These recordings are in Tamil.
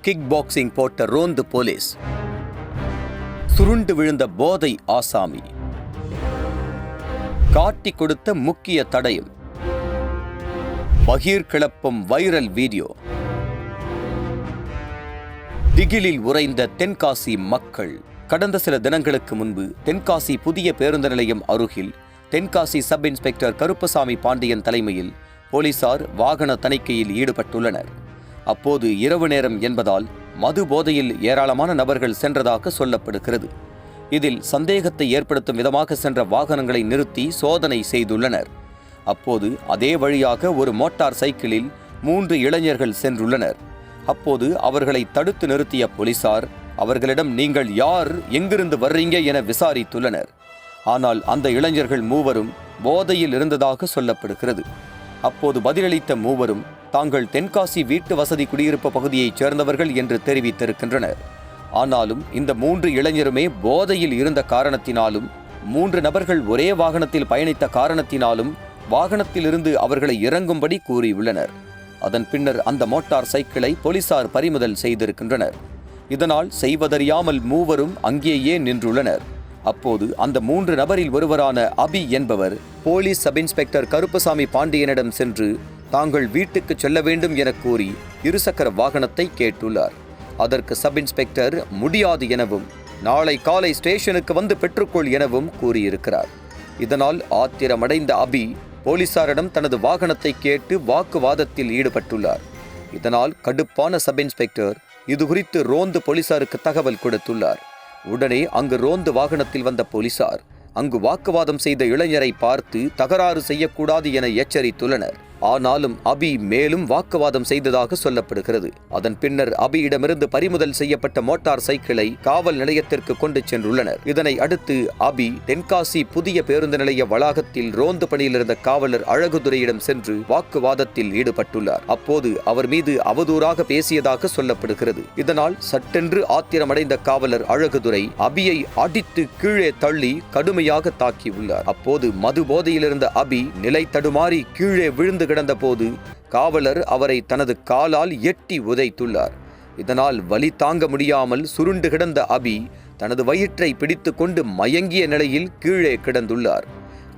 கிக் பாக்ஸிங் போட்ட ரோந்து போலீஸ். சுருண்டு விழுந்த போதை ஆசாமி. காட்டி கொடுத்த முக்கிய தடயம். பகீர் கிளப்பும் வைரல் வீடியோ. திகிலில் உறைந்த தென்காசி மக்கள். கடந்த சில தினங்களுக்கு முன்பு தென்காசி புதிய பேருந்து நிலையம் அருகில் தென்காசி சப் இன்ஸ்பெக்டர் கருப்பசாமி பாண்டியன் தலைமையில் போலீசார் வாகன தணிக்கையில் ஈடுபட்டுள்ளனர். அப்போது இரவு நேரம் என்பதால் மது போதையில் ஏராளமான நபர்கள் சென்றதாக சொல்லப்படுகிறது. இதில் சந்தேகத்தை ஏற்படுத்தும் விதமாக சென்ற வாகனங்களை நிறுத்தி சோதனை செய்துள்ளனர். அப்போது அதே வழியாக ஒரு மோட்டார் சைக்கிளில் மூன்று இளைஞர்கள் சென்றுள்ளனர். அப்போது அவர்களை தடுத்து நிறுத்திய போலீசார் அவர்களிடம் நீங்கள் யார் எங்கிருந்து வர்றீங்க என விசாரித்துள்ளனர். ஆனால் அந்த இளைஞர்கள் மூவரும் போதையில் இருந்ததாக சொல்லப்படுகிறது. அப்போது பதிலளித்த மூவரும் தாங்கள் தென்காசி வீட்டு வசதி குடியிருப்பு பகுதியைச் சேர்ந்தவர்கள் என்று தெரிவித்திருக்கின்றனர். ஆனாலும் இந்த மூன்று இளைஞருமே போதையில் இருந்த காரணத்தினாலும் மூன்று நபர்கள் ஒரே வாகனத்தில் பயணித்த காரணத்தினாலும் வாகனத்திலிருந்து அவர்களை இறங்கும்படி கூறியுள்ளனர். அதன் பின்னர் அந்த மோட்டார் சைக்கிளை போலீசார் பறிமுதல் செய்திருக்கின்றனர். இதனால் செய்வதறியாமல் மூவரும் அங்கேயே நின்றுள்ளனர். அப்போது அந்த மூன்று நபரில் ஒருவரான அபி என்பவர் போலீஸ் சப் இன்ஸ்பெக்டர் கருப்பசாமி பாண்டியனிடம் சென்று தாங்கள் வீட்டுக்கு செல்ல வேண்டும் என கூறி இருசக்கர வாகனத்தை கேட்டுள்ளார். அதற்கு சப் இன்ஸ்பெக்டர் முடியாது எனவும் நாளை காலை ஸ்டேஷனுக்கு வந்து பெற்றுக்கொள் எனவும் கூறியிருக்கிறார். இதனால் ஆத்திரமடைந்த அபி போலீசாரிடம் தனது வாகனத்தை கேட்டு வாக்குவாதத்தில் ஈடுபட்டுள்ளார். இதனால் கடுப்பான சப் இன்ஸ்பெக்டர் இது குறித்து ரோந்து போலீசாருக்கு தகவல் கொடுத்துள்ளார். உடனே அங்கு ரோந்து வாகனத்தில் வந்த போலீசார் அங்கு வாக்குவாதம் செய்த இளைஞரை பார்த்து தகராறு செய்யக்கூடாது என எச்சரித்துள்ளனர். ஆனாலும் அபி மேலும் வாக்குவாதம் செய்ததாக சொல்லப்படுகிறது. அதன் பின்னர் அபியிடமிருந்து பறிமுதல் செய்யப்பட்ட மோட்டார் சைக்கிளை காவல் நிலையத்திற்கு கொண்டு சென்றுள்ளனர். இதனை அடுத்து அபி தென்காசி புதிய பேருந்து நிலைய வளாகத்தில் ரோந்து பணியில் இருந்த காவலர் அழகுதுரையிடம் சென்று வாக்குவாதத்தில் ஈடுபட்டுள்ளார். அப்போது அவர் மீது அவதூறாக பேசியதாக சொல்லப்படுகிறது. இதனால் சட்டென்று ஆத்திரமடைந்த காவலர் அழகுதுரை அபியை அடித்து கீழே தள்ளி கடுமையாக தாக்கியுள்ளார். அப்போது மது போதையில் இருந்த அபி நிலை தடுமாறி கீழே விழுந்து கிடந்த போது காவலர் அவரை தனது காலால் எட்டி உதைத்துள்ளார். இதனால் வலி தாங்க முடியாமல் சுருண்டு கிடந்த அபி தனது வயிற்றை பிடித்து கொண்டு மயங்கிய நிலையில் கீழே கிடந்துள்ளார்.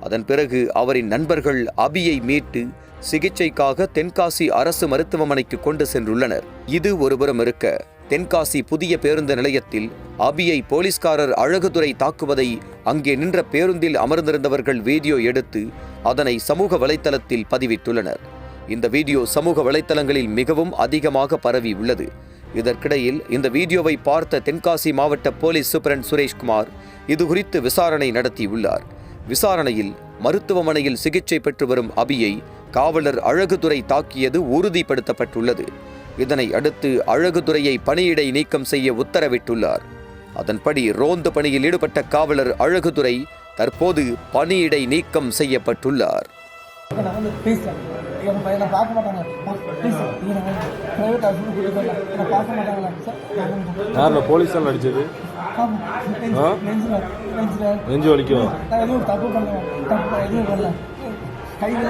அதன் பிறகு அவரின் நண்பர்கள் அபியை மீட்டு சிகிச்சைக்காக தென்காசி அரசு மருத்துவமனைக்கு கொண்டு சென்றுள்ளனர். இது ஒருபுறம் இருக்க தென்காசி புதிய பேருந்து நிலையத்தில் அபியை போலீஸ்காரர் அழகுதுரை தாக்குவதை அங்கே நின்ற பேருந்தில் அமர்ந்திருந்தவர்கள் வீடியோ எடுத்து அதனை சமூக வலைத்தளத்தில் பதிவிட்டுள்ளனர். இந்த வீடியோ சமூக வலைத்தளங்களில் மிகவும் அதிகமாக பரவி உள்ளது. இதற்கிடையில் இந்த வீடியோவை பார்த்த தென்காசி மாவட்ட போலீஸ் சூப்பரண்ட் சுரேஷ்குமார் இது குறித்து விசாரணை நடத்தியுள்ளார். விசாரணையில் மருத்துவமனையில் சிகிச்சை பெற்று வரும் அபியை காவலர் அழகுதுரை தாக்கியது உறுதிப்படுத்தப்பட்டுள்ளது. இதனை அடுத்து அழகுதுரையை பணியிடை நீக்கம் செய்ய உத்தரவிட்டுள்ளார். அதன்படி ரோந்து பணியில் ஈடுபட்ட காவலர் அழகுதுரை தற்போது பணியிடை நீக்கம் செய்யப்பட்டுள்ளார். யாரில்? போலீஸால் நெஞ்சு வலிக்கும் கையில்